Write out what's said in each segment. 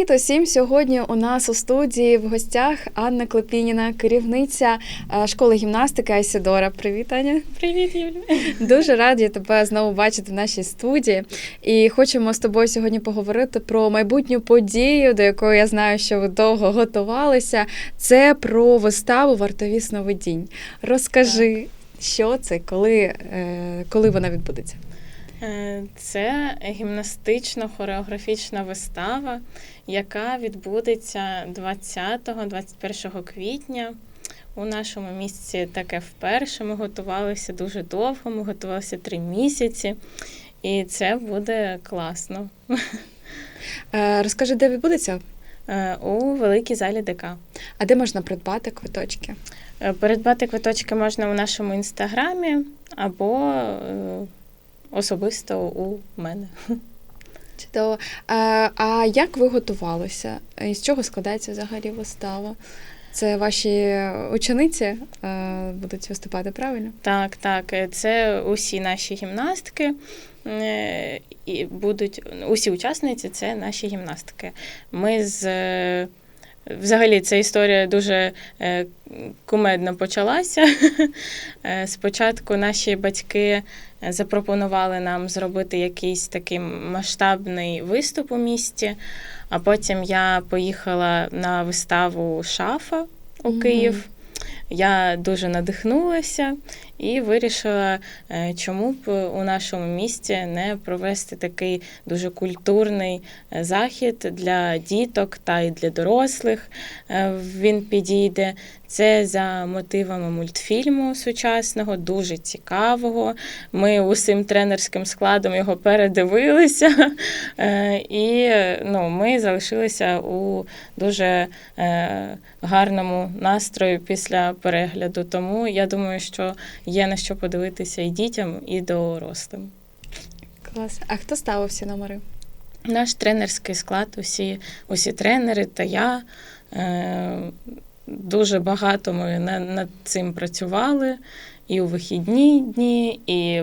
Привіт усім! Сьогодні у нас у студії в гостях Анна Клопініна, керівниця е, школи гімнастики Айсідора. Привіт, Аня! Привіт, Юля. Дуже раді тебе знову бачити в нашій студії. І хочемо з тобою сьогодні поговорити про майбутню подію, до якої я знаю, що ви довго готувалися. Це про виставу Вартові сновидінь. Розкажи, що це, коли, е, коли вона відбудеться? Е, Це гімнастично-хореографічна вистава, яка відбудеться 20-21 квітня. У нашому місці таке вперше. Ми готувалися дуже довго, ми готувалися три місяці, і це буде класно. Е, Розкажи, де відбудеться? Е, У великій залі ДК. А де можна придбати квиточки? Передбати квиточки можна у нашому інстаграмі або особисто у мене. Чудово. А, а як ви готувалися? З чого складається взагалі вистава? Це ваші учениці е, будуть виступати правильно? Так, так, е, це усі наші гімнастки. е, І будуть усі учасниці це наші гімнастики. Ми з взагалі ця історія дуже е, кумедно почалася. Е, Спочатку наші батьки запропонували нам зробити якийсь такий масштабний виступ у місті, а потім я поїхала на виставу Шафа у. Київ. Я дуже надихнулася і вирішила, е, чому б у нашому місті не провести такий дуже культурний е, захід для діток та й для дорослих. Е, Він підійде. Це за мотивами мультфільму сучасного, дуже цікавого. Ми усім тренерським складом його передивилися, і ну, ми залишилися у дуже гарному настрої після перегляду. Тому я думаю, що є на що подивитися і дітям, і дорослим. Клас. А хто ставив всі номери? Наш тренерський склад, усі, усі тренери та я. Е, дуже багато ми на- над цим працювали. І у вихідні дні, і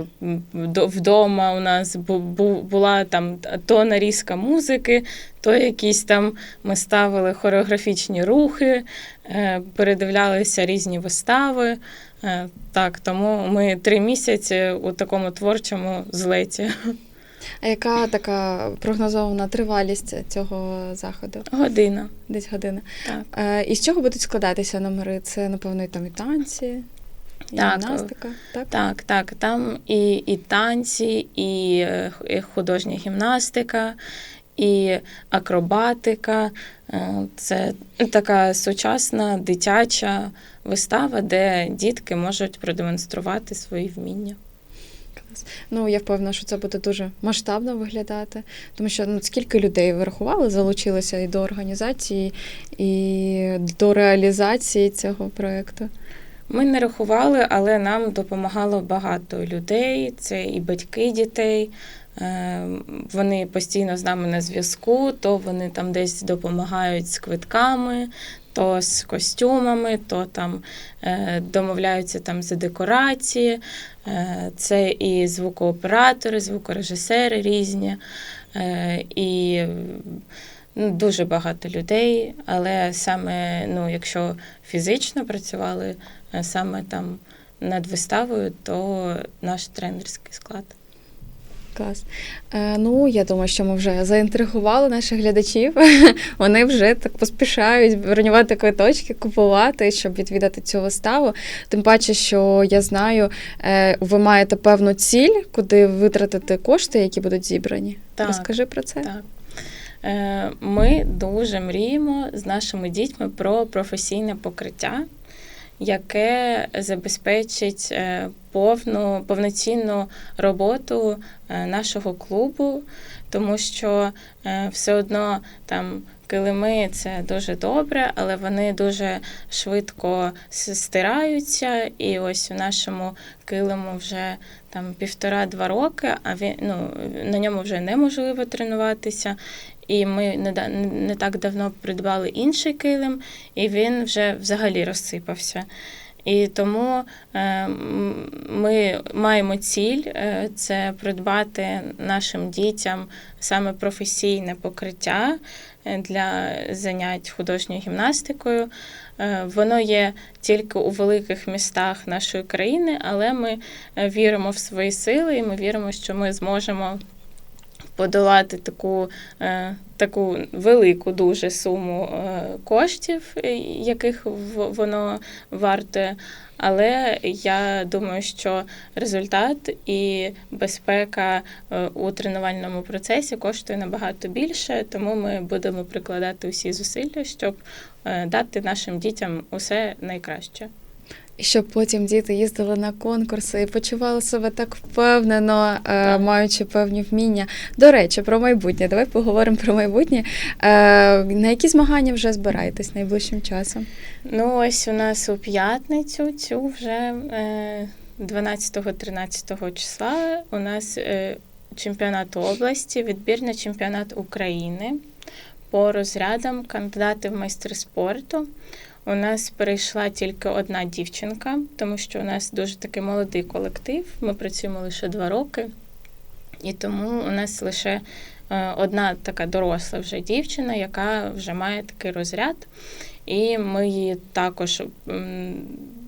вдома у нас бу- бу- була там то нарізка музики, то якісь там ми ставили хореографічні рухи, е, передивлялися різні вистави. Е, Так, тому ми три місяці у такому творчому злеті. А яка така прогнозована тривалість цього заходу? Година. Десь година. Так. Е, і з чого будуть складатися номери? Це, напевно, і там і танці, і Так. гімнастика. Так? Так, так, там і, і танці, і е, художня гімнастика, і акробатика. Це така сучасна дитяча вистава, де дітки можуть продемонструвати свої вміння. Ну, я впевнена, що це буде дуже масштабно виглядати, тому що ну, скільки людей ви рахували, залучилося і до організації, і до реалізації цього проєкту. Ми не рахували, але нам допомагало багато людей. Це і батьки дітей. Вони постійно з нами на зв'язку, то вони там десь допомагають з квитками, то з костюмами, то там е, домовляються там за декорації. Е, Це і звукооператори, звукорежисери різні. Е, І ну, дуже багато людей, але саме ну, якщо фізично працювали саме там над виставою, то наш тренерський склад. Клас. Е, ну, я думаю, що ми вже заінтригували наших глядачів. Вони вже так поспішають бронювати квиточки, купувати, щоб відвідати цю виставу. Тим паче, що я знаю, е, ви маєте певну ціль, куди витратити кошти, які будуть зібрані. Так. Розкажи про це. Так. Е, Ми дуже мріємо з нашими дітьми про професійне покриття, яке забезпечить е, повну повноцінну роботу е, нашого клубу, тому що е, все одно там. Килими це дуже добре, але вони дуже швидко стираються. І ось у нашому килиму вже там півтора-два роки, а він ну на ньому вже неможливо тренуватися. І ми не, не так давно придбали інший килим, і він вже взагалі розсипався. І тому е, ми маємо ціль е, це придбати нашим дітям саме професійне покриття е, для занять художньою гімнастикою. Воно є тільки у великих містах нашої країни, але ми віримо в свої сили, і ми віримо, що ми зможемо подолати таку, е, таку велику дуже суму е, коштів, е, яких в- воно вартує. Але я думаю, що результат і безпека у тренувальному процесі коштує набагато більше, тому ми будемо прикладати усі зусилля, щоб дати нашим дітям усе найкраще. Щоб потім діти їздили на конкурси і почували себе так впевнено, е, Так. маючи певні вміння. До речі, про майбутнє. Давай поговоримо про майбутнє. Е, на які змагання вже збираєтесь найближчим часом? Ну, ось у нас у п'ятницю цю вже е, 12-13 числа у нас е, чемпіонат області, відбір на чемпіонат України по розрядам кандидати в майстри спорту. У нас перейшла тільки одна дівчинка, тому що у нас дуже такий молодий колектив. Ми працюємо лише два роки, і тому у нас лише е, одна така доросла вже дівчина, яка вже має такий розряд. І ми її також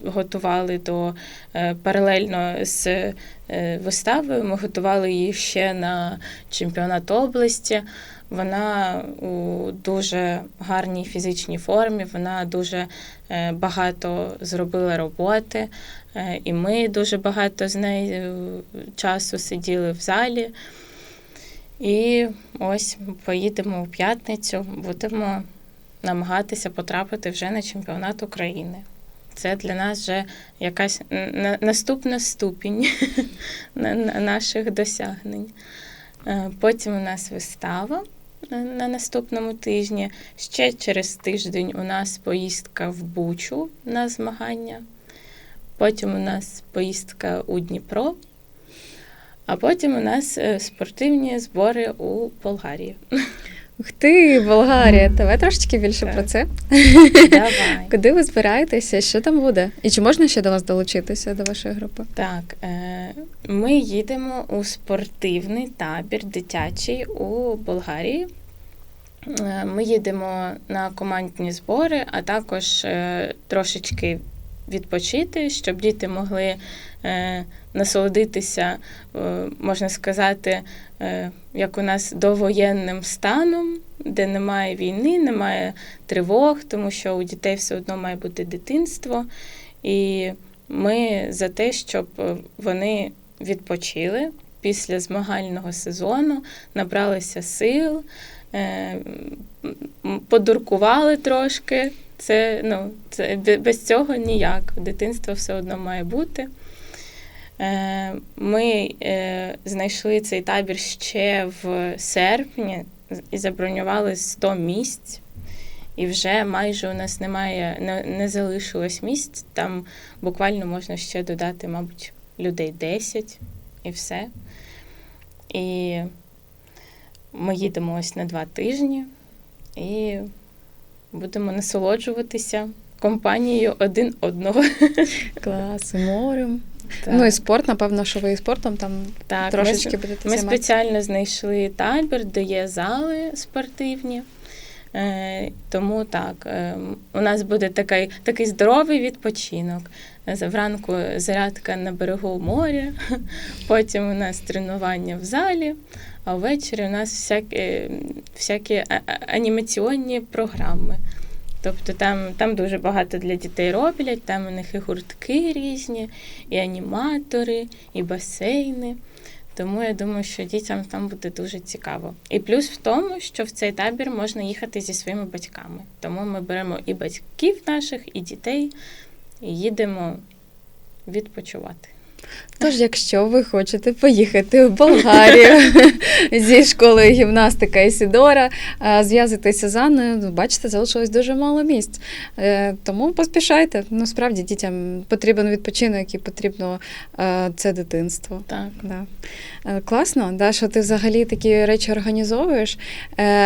готували до е, паралельно з е, виставою. Ми готували її ще на чемпіонат області. Вона у дуже гарній фізичній формі, вона дуже е, багато зробила роботи, і ми дуже багато з нею часу сиділи в залі. І ось поїдемо у п'ятницю, будемо намагатися потрапити вже на чемпіонат України. Це для нас вже якась наступна ступінь на- на- наших досягнень. Е, Потім у нас вистава на- на наступному тижні. Ще через тиждень у нас поїздка в Бучу на змагання. Потім у нас поїздка у Дніпро. А потім у нас е, спортивні збори у Болгарії. Ух ти, Болгарія. Давай трошечки більше Так. про це. Давай. Куди ви збираєтеся? Що там буде? І чи можна ще до вас долучитися до вашої групи? Так, е, ми їдемо у спортивний табір дитячий у Болгарії. Е, Ми їдемо на командні збори, а також е, трошечки відпочити, щоб діти могли е, насолодитися, е, можна сказати, е, як у нас довоєнним станом, де немає війни, немає тривог, тому що у дітей все одно має бути дитинство. І ми за те, щоб вони відпочили після змагального сезону, набралися сил, подуркували трошки. Це, ну, це без цього ніяк. Дитинство все одно має бути. Е, Ми е, знайшли цей табір ще в серпні і забронювали 100 місць. І вже майже у нас немає, не, не залишилось місць. Там буквально можна ще додати, мабуть, людей 10 і все. І ми їдемо ось на два тижні і будемо насолоджуватися компанією один одного. Клас, морем. Так. Ну і спорт, напевно, що ви і спортом там Так, трошечки ми, будете Ми спеціально знайшли табір, де є зали спортивні. Е, тому так, е, у нас буде такий, такий здоровий відпочинок. Вранку зарядка на берегу моря, потім у нас тренування в залі, а ввечері у нас всякі, всякі а- а- анімаційні програми. Тобто там, там дуже багато для дітей роблять, там у них і гуртки різні, і аніматори, і басейни. Тому я думаю, що дітям там буде дуже цікаво. І плюс в тому, що в цей табір можна їхати зі своїми батьками. Тому ми беремо і батьків наших, і дітей, і їдемо відпочивати. Тож, якщо ви хочете поїхати в Болгарію зі школою гімнастика Ісідора, е, зв'язуйтеся з Анною, бачите, залишилось дуже мало місць. Е, Тому поспішайте. Ну, справді дітям потрібен відпочинок і потрібно е, це дитинство. Так. Да. Класно, да, що ти взагалі такі речі організовуєш.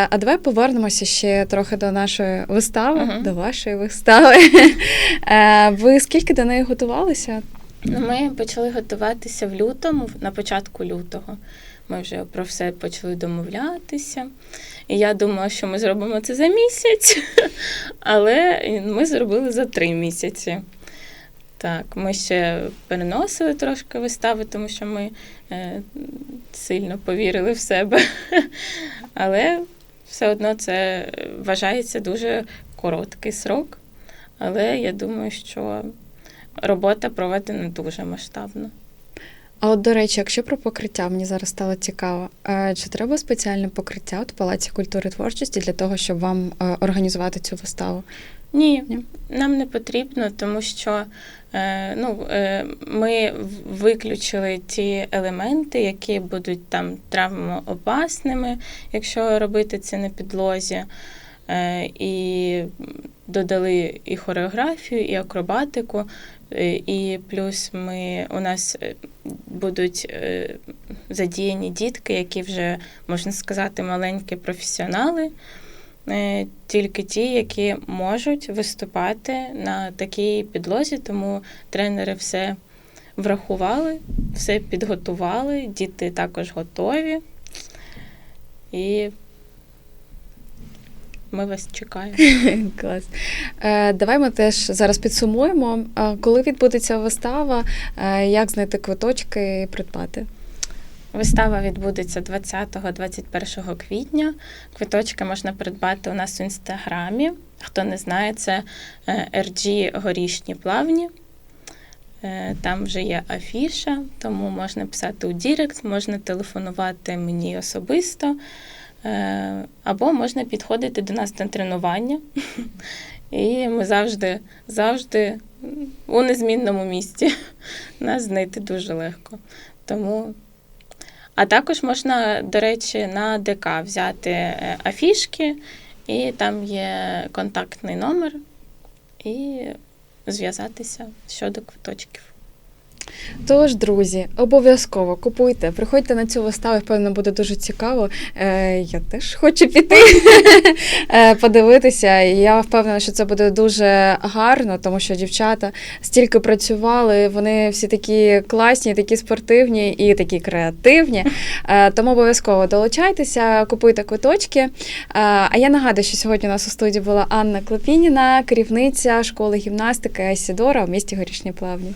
А давай повернемося ще трохи до нашої вистави, Мгм. до вашої вистави. Ви скільки до неї готувалися? Ми почали готуватися в лютому, на початку лютого. Ми вже про все почали домовлятися. І я думала, що ми зробимо це за місяць, але ми зробили за три місяці. Так, ми ще переносили трошки вистави, тому що ми е, сильно повірили в себе. Але все одно це вважається дуже короткий срок. Але я думаю, що робота проведена дуже масштабно. А от, до речі, якщо про покриття, мені зараз стало цікаво, е, чи треба спеціальне покриття от в Палаці культури творчості для того, щоб вам е, організувати цю виставу? Ні, Ні? нам не потрібно, тому що е, ну, ми виключили ті елементи, які будуть там травмоопасними, якщо робити це на підлозі. Е, і додали і хореографію, і акробатику. Е, І плюс ми у нас е, будуть задіяні дітки, які вже можна сказати маленькі професіонали. Тільки ті, які можуть виступати на такій підлозі, тому тренери все врахували, все підготували, діти також готові. І ми вас чекаємо. Клас. Е, Давай ми теж зараз підсумуємо, е, коли відбудеться вистава, е, як знайти квиточки і придбати. Вистава відбудеться 20-21 квітня. Квиточки можна придбати у нас в інстаграмі. Хто не знає, це е, RG Горішні плавні. Там вже є афіша, тому можна писати у Дірект, можна телефонувати мені особисто, або можна підходити до нас на тренування. І ми завжди, завжди у незмінному місці. Нас знайти дуже легко. Тому а також можна, до речі, на ДК взяти е, афішки, і там є контактний номер, і зв'язатися щодо квиточків. Тож, друзі, обов'язково купуйте, приходьте на цю виставу, впевнено, буде дуже цікаво. Е, я теж хочу піти е, подивитися. Я впевнена, що це буде дуже гарно, тому що дівчата стільки працювали, вони всі такі класні, такі спортивні і такі креативні. Е, тому обов'язково долучайтеся, купуйте квиточки. Е, а я нагадую, що сьогодні у нас у студії була Анна Клопініна, керівниця школи гімнастики Айсідора в місті Горішні Плавні.